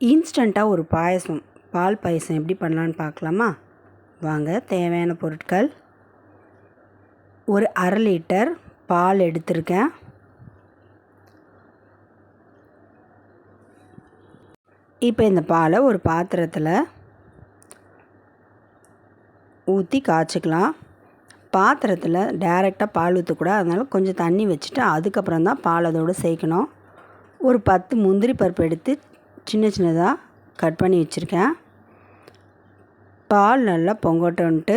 இன்ஸ்டண்ட்டாக ஒரு பாயசம். பால் பாயசம் எப்படி பண்ணலான்னு பார்க்கலாமா? வாங்க தேவையான பொருட்கள். ஒரு அரை லிட்டர் பால் எடுத்திருக்கேன். இப்போ இந்த பாலை ஒரு பாத்திரத்தில் ஊற்றி காய்ச்சிக்கலாம். பாத்திரத்தில் டேரெக்டாக பால் ஊற்றக்கூடாது அதனால் கொஞ்சம் தண்ணி வச்சுட்டு அதுக்கப்புறம் தான் பால் அதோடு சேர்க்கணும். ஒரு பத்து முந்திரி பருப்பு எடுத்து சின்ன சின்னதாக கட் பண்ணி வச்சுருக்கேன். பால் நல்லா பொங்கட்டோன்ட்டு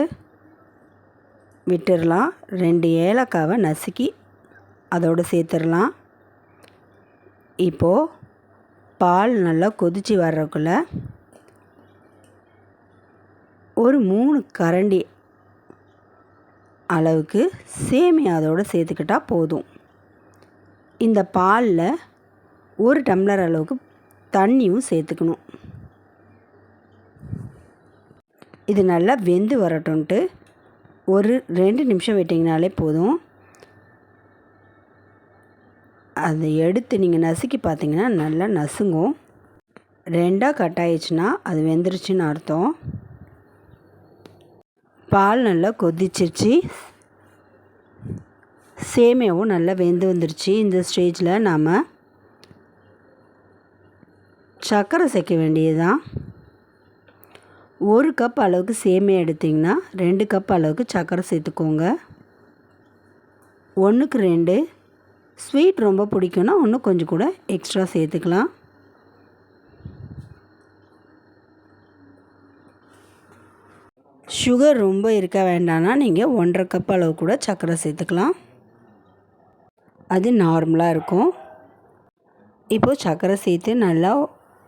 விட்டுடலாம் ரெண்டு ஏலக்காவை நசுக்கி அதோடு சேர்த்துடலாம் இப்போது பால் நல்லா கொதித்து வர்றதுக்குள்ள ஒரு மூணு கரண்டி அளவுக்கு சேமியா அதோடு சேர்த்துக்கிட்டால் போதும். இந்த பாலில் ஒரு டம்ளர் அளவுக்கு தண்ணியும் சேர்த்துக்கணும். இது நல்லா வெந்து வரட்டும்ட்டு ஒரு ரெண்டு நிமிஷம் விட்டிங்கனாலே போதும். அதை எடுத்து நீங்கள் நசுக்கி பார்த்தீங்கன்னா நல்லா நசுங்கும். ரெண்டாக கட் ஆயிடுச்சுன்னா அது வெந்துருச்சுன்னு அர்த்தம். பால் நல்லா கொதிச்சிருச்சு. சேமியாவும் நல்லா வெந்து வந்துருச்சு. இந்த ஸ்டேஜில் நாம் சர்க்கரை சேர்க்க வேண்டியதுதான். ஒரு கப் அளவுக்கு சேமியா எடுத்திங்கன்னா ரெண்டு கப் அளவுக்கு சர்க்கரை சேர்த்துக்கோங்க. ஒன்றுக்கு ரெண்டு. ஸ்வீட் ரொம்ப பிடிக்கும்னா இன்னும் கொஞ்சம் கூட எக்ஸ்ட்ரா சேர்த்துக்கலாம். சுகர் ரொம்ப இருக்க வேண்டாம்னா நீங்கள் ஒன்றரை கப் அளவு கூட சர்க்கரை சேர்த்துக்கலாம். அது நார்மலாக இருக்கும். இப்போது சர்க்கரை சேர்த்து நல்லா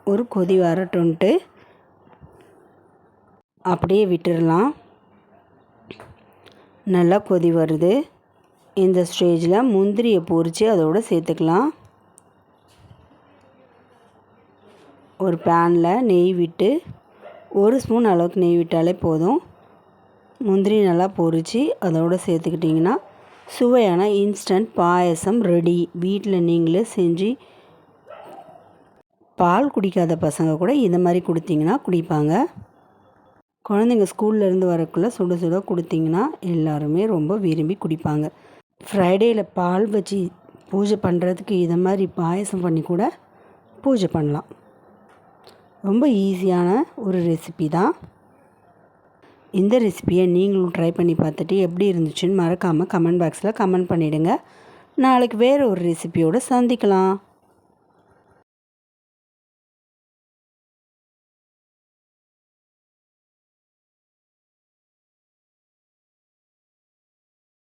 ஒரு கொதி வரட்டுன்ட்டு அப்படியே விட்டுடலாம். நல்லா கொதி வருது. இந்த ஸ்டேஜில் முந்திரியை பொறித்து அதோடு சேர்த்துக்கலாம். ஒரு பேனில் நெய் விட்டு ஒரு ஸ்பூன் அளவுக்கு நெய் விட்டாலே போதும். முந்திரி நல்லா பொறிச்சு அதோடு சேர்த்துக்கிட்டிங்கன்னா சுவையான இன்ஸ்டன்ட் பாயசம் ரெடி வீட்டில் நீங்களே செஞ்சு பால் குடிக்காத பசங்க கூட இந்த மாதிரி கொடுத்தீங்கன்னா குடிப்பாங்க. குழந்தைங்க ஸ்கூல்லேருந்து வரக்குள்ளே சுட சுட கொடுத்தீங்கன்னா எல்லாருமே ரொம்ப விரும்பி குடிப்பாங்க. ஃப்ரைடேயில் பால் வச்சு பூஜை பண்ணுறதுக்கு இதை மாதிரி பாயசம் பண்ணி கூட பூஜை பண்ணலாம். ரொம்ப ஈஸியான ஒரு ரெசிபி தான். இந்த ரெசிப்பியை நீங்களும் ட்ரை பண்ணி பார்த்துட்டு எப்படி இருந்துச்சுன்னு மறக்காமல் கமெண்ட் பாக்ஸில் கமெண்ட் பண்ணிவிடுங்க நாளைக்கு வேறு ஒரு ரெசிபியோடு சந்திக்கலாம்.